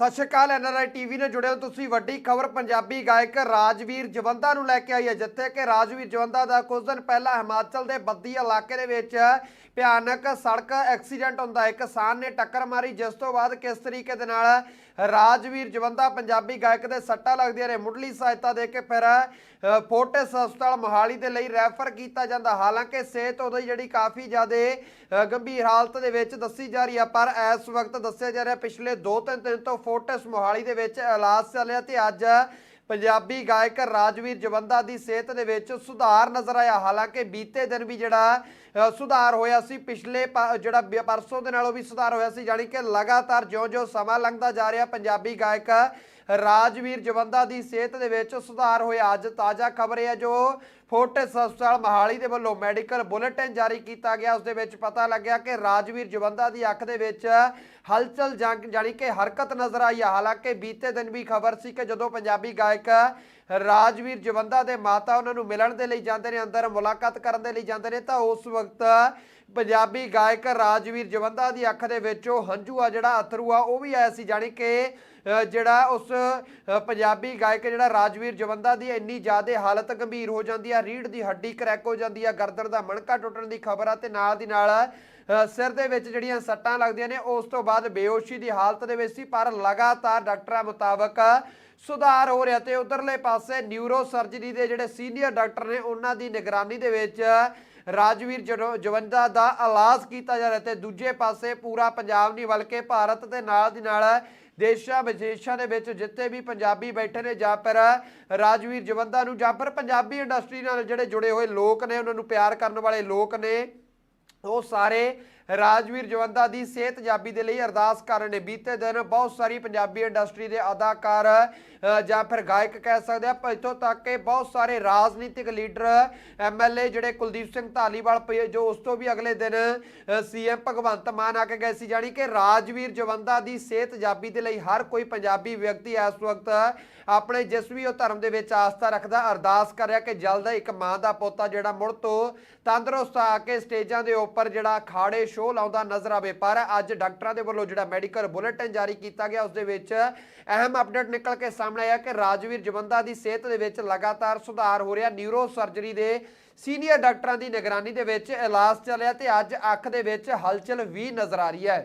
ਸਤਿ ਸ਼੍ਰੀ ਅਕਾਲ NRI TV ਨੇ ਜੁੜੇ ਹੋ ਤੁਸੀਂ ਵੱਡੀ ਖਬਰ ਪੰਜਾਬੀ ਗਾਇਕ ਰਾਜਵੀਰ ਜਵੰਦਾ ਨੂੰ ਲੈ ਕੇ ਆਈ ਹੈ ਜਿੱਥੇ ਕਿ ਰਾਜਵੀਰ ਜਵੰਦਾ ਦਾ ਕੁਝ ਦਿਨ ਪਹਿਲਾਂ ਹਿਮਾਚਲ ਦੇ ਬੱਦੀ ਇਲਾਕੇ ਦੇ ਵਿੱਚ ਭਿਆਨਕ ਸੜਕ ਐਕਸੀਡੈਂਟ ਹੁੰਦਾ ਹੈ। ਕਿਸਾਨ ਨੇ ਟੱਕਰ ਮਾਰੀ ਜਿਸ ਤੋਂ ਬਾਅਦ ਕਿਸ ਤਰੀਕੇ ਦੇ ਨਾਲ ਰਾਜਵੀਰ ਜਵੰਦਾ ਪੰਜਾਬੀ ਗਾਇਕ ਦੇ ਸੱਟਾਂ ਲੱਗਦੀਆਂ ਨੇ? ਮੁੱਢਲੀ ਸਹਾਇਤਾ ਦੇ ਕੇ ਫਿਰ ਅ, ਫੋਰਟਿਸ ਹਸਪਤਾਲ ਮੋਹਾਲੀ ਦੇ ਲਈ ਰੈਫਰ ਕੀਤਾ ਜਾਂਦਾ। ਹਾਲਾਂਕਿ ਸਿਹਤ ਉਹਦੀ ਜਿਹੜੀ ਕਾਫੀ ਜ਼ਿਆਦਾ ਗੰਭੀਰ ਹਾਲਤ ਦੇ ਵਿੱਚ ਦੱਸੀ ਜਾ ਰਹੀ ਹੈ ਪਰ ਇਸ ਵਕਤ ਦੱਸਿਆ ਜਾ ਰਿਹਾ ਪਿਛਲੇ 2-3 ਦਿਨ ਤੋਂ ਫੋਰਟਿਸ ਮੋਹਾਲੀ ਦੇ ਵਿੱਚ ਇਲਾਜ ਚੱਲਿਆ ਤੇ ਅੱਜ ਪੰਜਾਬੀ ਗਾਇਕ ਰਾਜਵੀਰ ਜਵੰਦਾ ਦੀ ਸਿਹਤ ਦੇ ਵਿੱਚ ਸੁਧਾਰ ਨਜ਼ਰ ਆਇਆ। ਹਾਲਾਂਕਿ ਬੀਤੇ ਦਿਨ ਵੀ ਜਿਹੜਾ ਸੁਧਾਰ ਹੋਇਆ ਸੀ, ਪਿਛਲੇ ਪ- ਜਿਹੜਾ ਪਰਸੋਂ ਦੇ ਨਾਲੋਂ ਵੀ ਸੁਧਾਰ ਹੋਇਆ ਸੀ ਜਾਣੀ ਕਿ ਲਗਾਤਾਰ ਜਿਉਂ-ਜਿਉਂ ਸਮਾਂ ਲੰਘਦਾ ਜਾ ਰਿਹਾ, ਪੰਜਾਬੀ ਗਾਇਕ ਰਾਜਵੀਰ ਜਵੰਦਾ ਦੀ ਸਿਹਤ ਦੇ ਵਿੱਚ ਸੁਧਾਰ ਹੋਇਆ। ਅੱਜ ਤਾਜ਼ਾ ਖਬਰ ਇਹ ਹੈ ਜੋ ਫੋਰਟਿਸ ਹਸਪਤਾਲ ਮਹਾਲੀ ਦੇ ਵੱਲੋਂ ਮੈਡੀਕਲ ਬੁਲੇਟਿਨ ਜਾਰੀ ਕੀਤਾ ਗਿਆ। ਉਸ ਦੇ ਵਿੱਚ ਪਤਾ ਲੱਗਿਆ ਕਿ ਰਾਜਵੀਰ ਜਵੰਦਾ ਦੀ ਅੱਖ ਦੇ ਵਿੱਚ ਹਲਚਲ ਜੰਗ ਜਾਣੀ ਕਿ ਹਰਕਤ ਨਜ਼ਰ ਆਈ ਹੈ ਹਾਲਾਂਕਿ ਬੀਤੇ ਦਿਨ ਵੀ ਖਬਰ ਸੀ ਕਿ ਜਦੋਂ ਪੰਜਾਬੀ ਗਾਇਕ ਰਾਜਵੀਰ ਜਵੰਦਾ ਦੇ ਮਾਤਾ ਉਹਨਾਂ ਨੂੰ ਮਿਲਣ ਦੇ ਲਈ ਜਾਂਦੇ ਨੇ, ਅੰਦਰ ਮੁਲਾਕਾਤ ਕਰਨ ਦੇ ਲਈ ਜਾਂਦੇ ਨੇ, ਤਾਂ ਉਸ ਵਕਤ ਪੰਜਾਬੀ ਗਾਇਕ ਰਾਜਵੀਰ ਜਵੰਦਾ ਦੀ ਅੱਖ ਦੇ ਵਿੱਚ ਉਹ ਹੰਝੂ ਆ, ਜਿਹੜਾ ਅਥਰੂ ਆ, ਉਹ ਵੀ ਆਇਆ ਸੀ। ਜਾਣੀ ਕਿ ਜਿਹੜਾ ਉਸ ਪੰਜਾਬੀ ਗਾਇਕ ਜਿਹੜਾ ਰਾਜਵੀਰ ਜਵੰਦਾ ਦੀ ਇੰਨੀ ਜ਼ਿਆਦਾ ਹਾਲਤ ਗੰਭੀਰ ਹੋ ਜਾਂਦੀ ਹੈ ਆ ਰੀੜ ਦੀ ਹੱਡੀ ਕਰੈਕ ਹੋ ਜਾਂਦੀ ਆ, ਗਰਦਨ ਦਾ ਮਣਕਾ ਟੁੱਟਣ ਦੀ ਖਬਰ ਆ ਤੇ ਨਾਲ ਦੀ ਨਾਲ ਸਿਰ ਦੇ ਵਿੱਚ ਜਿਹੜੀਆਂ ਸੱਟਾਂ ਲੱਗਦੀਆਂ ਨੇ, ਉਸ ਤੋਂ ਬਾਅਦ ਬੇਹੋਸ਼ੀ ਦੀ ਹਾਲਤ ਦੇ ਵਿੱਚ ਸੀ, ਪਰ ਲਗਾਤਾਰ ਡਾਕਟਰਾਂ ਮੁਤਾਬਕ ਸੁਧਾਰ ਹੋ ਰਿਹਾ ਤੇ ਉਧਰਲੇ ਪਾਸੇ ਨਿਊਰੋ ਸਰਜਰੀ ਦੇ ਜਿਹੜੇ ਸੀਨੀਅਰ ਡਾਕਟਰ ਨੇ, ਉਹਨਾਂ ਦੀ ਨਿਗਰਾਨੀ ਦੇ ਵਿੱਚ ਰਾਜਵੀਰ ਜਰੋ- ਜਵੰਦਾ ਦਾ ਇਲਾਜ ਕੀਤਾ ਜਾ ਰਿਹਾ ਤੇ ਦੂਜੇ ਪਾਸੇ ਪੂਰਾ ਪੰਜਾਬ ਨਹੀਂ, ਬਲਕਿ ਭਾਰਤ ਦੇ ਨਾਲ ਦੀ ਨਾਲ ਦੇਸ਼ਾਂ ਵਿਦੇਸ਼ਾਂ ਦੇ ਵਿੱਚ ਜਿੱਥੇ ਵੀ ਪੰਜਾਬੀ ਬੈਠੇ ਨੇ ਜਾਂ ਫਿਰ ਰਾਜਵੀਰ ਜਵੰਦਾ ਨੂੰ ਜਾਂ ਫਿਰ ਪੰਜਾਬੀ ਇੰਡਸਟਰੀ ਨਾਲ ਜਿਹੜੇ ਜੁੜੇ ਹੋਏ ਲੋਕ ਨੇ, ਉਹਨਾਂ ਨੂੰ ਪਿਆਰ ਕਰਨ ਵਾਲੇ ਲੋਕ ਨੇ, ਉਹ ਸਾਰੇ ਰਾਜਵੀਰ ਜਵੰਦਾ ਦੀ ਸਿਹਤਯਾਬੀ ਦੇ ਲਈ ਅਰਦਾਸ ਕਰ ਰਹੇ ਨੇ। ਬੀਤੇ ਦਿਨ ਬਹੁਤ ਸਾਰੀ ਪੰਜਾਬੀ ਇੰਡਸਟਰੀ ਦੇ ਅਦਾਕਾਰ ਜਾਂ ਫਿਰ ਗਾਇਕ ਕਹਿ ਸਕਦੇ ਆ ਇੱਥੋਂ ਤੱਕ ਕਿ ਬਹੁਤ ਸਾਰੇ ਰਾਜਨੀਤਿਕ ਲੀਡਰ ਐਮਐਲਏ ਜਿਹੜੇ ਕੁਲਦੀਪ ਸਿੰਘ ਧਾਲੀਵਾਲ ਪਏ ਜੋ ਉਸ ਤੋਂ ਵੀ ਅਗਲੇ ਦਿਨ ਸੀਐਮ ਭਗਵੰਤ ਮਾਨ ਆ ਕੇ ਗਏ ਸੀ। ਜਾਣੀ ਕਿ ਰਾਜਵੀਰ ਜਵੰਦਾ ਦੀ ਸਿਹਤਯਾਬੀ ਦੇ ਲਈ ਹਰ ਕੋਈ ਪੰਜਾਬੀ ਵਿਅਕਤੀ ਇਸ ਵਕਤ ਆਪਣੇ ਜਿਸ ਵੀ ਉਹ ਧਰਮ ਦੇ ਵਿੱਚ ਆਸਥਾ ਰੱਖਦਾ, ਅਰਦਾਸ ਕਰ ਰਿਹਾ ਕਿ ਜਲਦ ਇੱਕ ਮਾਂ ਦਾ ਪੋਤਾ ਜਿਹੜਾ ਮੁੜ ਤੋਂ ਤੰਦਰੁਸਤ ਆ ਕੇ ਸਟੇਜਾਂ ਦੇ ਉੱਪਰ ਜਿਹੜਾ ਖਾੜੇ ਸ਼ੋਅ ਲਾਉਂਦਾ ਨਜ਼ਰ ਆਵੇ। ਪਰ ਅੱਜ ਡਾਕਟਰਾਂ ਦੇ ਵੱਲੋਂ ਜਿਹੜਾ ਮੈਡੀਕਲ ਬੁਲੇਟਿਨ ਜਾਰੀ ਕੀਤਾ ਗਿਆ, ਉਸ ਦੇ ਵਿੱਚ ਅਹਿਮ ਅਪਡੇਟ ਨਿਕਲ ਕੇ ਸਾਹਮਣੇ ਆਇਆ ਕਿ ਰਾਜਵੀਰ ਜਵੰਦਾ ਦੀ ਸਿਹਤ ਦੇ ਵਿੱਚ ਲਗਾਤਾਰ ਸੁਧਾਰ ਹੋ ਰਿਹਾ। ਨਿਊਰੋ ਸਰਜਰੀ ਦੇ ਸੀਨੀਅਰ ਡਾਕਟਰਾਂ ਦੀ ਨਿਗਰਾਨੀ ਦੇ ਵਿੱਚ ਇਲਾਜ ਚੱਲਿਆ ਤੇ ਅੱਜ ਅੱਖ ਦੇ ਵਿੱਚ ਹਲਚਲ ਵੀ ਨਜ਼ਰ ਆ ਰਹੀ ਹੈ।